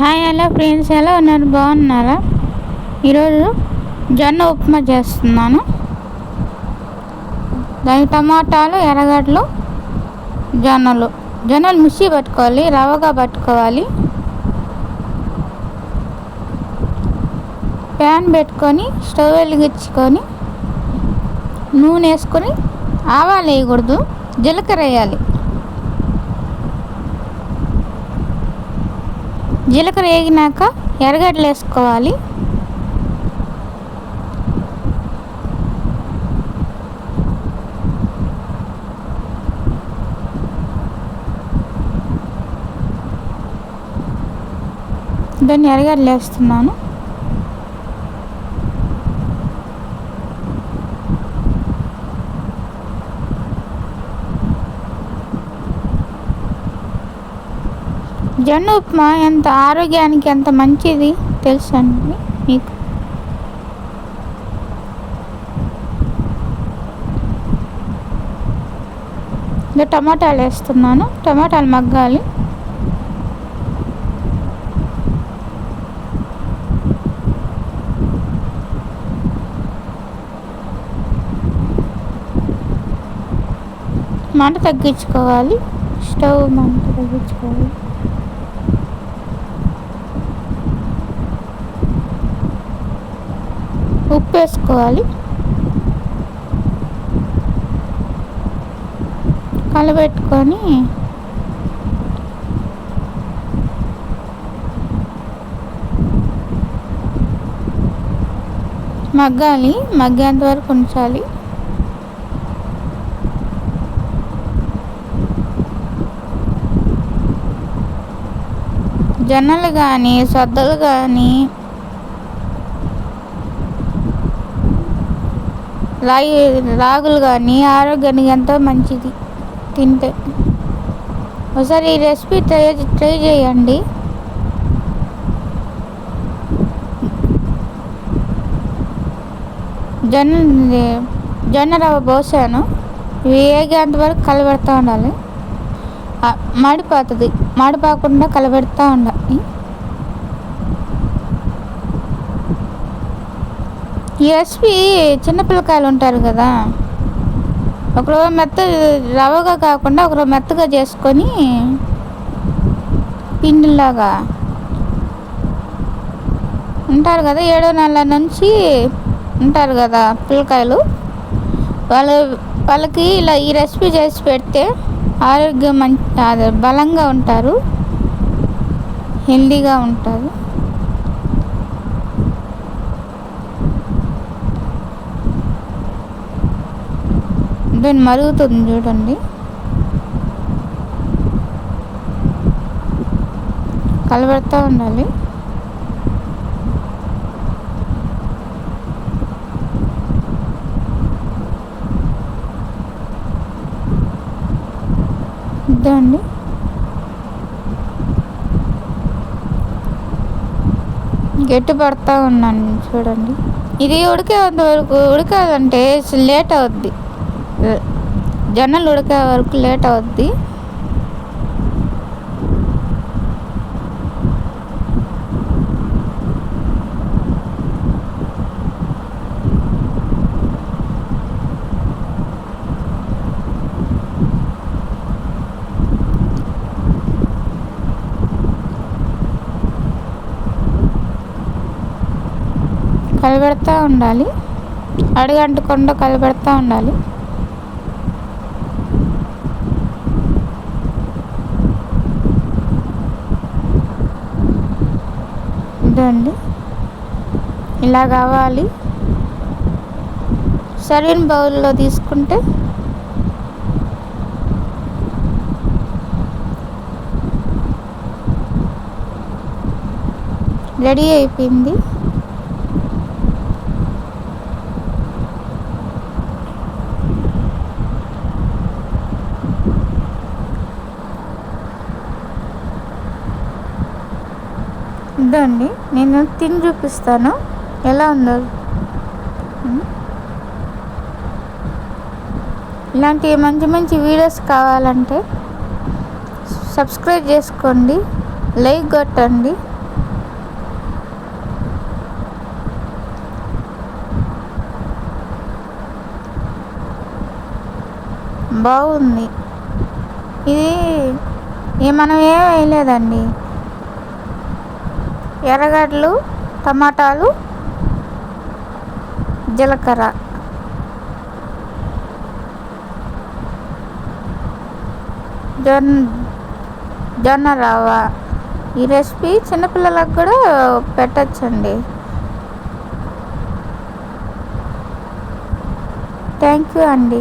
Hi hello friends. ఎలా ఉన్నారు? బాగున్నారా? ఈరోజు జొన్న ఉప్మా చేస్తున్నాను. దానికి టమాటాలు ఎర్రగడ్డలు జొన్నలు. జొన్నలు మిక్సీ పట్టుకోవాలి రవ్వగా పట్టుకోవాలి. ప్యాన్ పెట్టుకొని స్టవ్ వెలిగించుకొని నూనె వేసుకొని ఆవాలు వేయకూడదు జీలకర్ర వేయాలి. జీలకర్ర వేగినాక ఎర్రగడ్డలు వేసుకోవాలి. దాన్ని ఎర్రగడ్డలు వేస్తున్నాను. జొన్న ఉప్మా ఎంత ఆరోగ్యానికి ఎంత మంచిది తెలుసండి మీకు? ఇంకా టమాటాలు వేస్తున్నాను. టమాటాలు మగ్గాలి. మంట తగ్గించుకోవాలి. స్టవ్ మంట తగ్గించుకోవాలి. ఉప్పు వేసుకోవాలి కలబెట్టుకొని మగ్గాలి మగ్గేంత వరకు ఉంచాలి. జొన్నలు కానీ సద్దలు కానీ రాగి రాగులు కానీ ఆరోగ్యానికి ఎంతో మంచిది. తింటే. ఒకసారి ఈ రెసిపీ ట్రై ట్రై చేయండి. జొన్న జొన్న రవ్వ పోసాను. వేగేంత వరకు కలబెడతా ఉండాలి? మాడిపోతుంది. మాడిపోకుండా కలబెడతా ఉండాలి. ఈ రెసిపీ చిన్నపిల్లకాయలు ఉంటారు కదా. ఒకరు మెత్త రవగా కాకుండా ఒకరు మెత్తగా చేసుకొని పిండిలాగా ఉంటారు కదా ఏడో నెలల నుంచి ఉంటారు కదా పిల్లకాయలు. వాళ్ళు వాళ్ళకి ఇలా ఈ రెసిపీ చేసి పెడితే ఆరోగ్యం మంచి బలంగా ఉంటారు హెల్దీగా ఉంటారు. దాన్ని మరుగుతుంది చూడండి. కలబెడతా ఉండాలి. ఇద్దండి గట్టి పడతా ఉన్నాను చూడండి. ఇది ఉడికేంత వరకు ఉడకాలంటే లేట్ అవుద్ది. జొన్నలు ఉడికే వరకు లేట్ అవుద్ది. కలబెడతా ఉండాలి. అడుగంటకుండా కలబెడతా ఉండాలి. ఇదండి ఇలా కావాలి. సరైన బౌల్లో తీసుకుంటే రెడీ అయిపోయింది. వద్దండి నేను తిని చూపిస్తాను. ఎలా ఉందో. ఇలాంటి మంచి మంచి వీడియోస్ కావాలంటే సబ్స్క్రైబ్ చేసుకోండి. లైక్ కొట్టండి. బాగుంది. ఇది మనం ఏం వేయలేదండి. ఎర్రగడ్డలు టమాటాలు జీలకర్ర. జొన్న జొన్న రవ్వ ఈ రెసిపీ చిన్నపిల్లలకు కూడా పెట్టచ్చండి. థ్యాంక్ యూ అండి.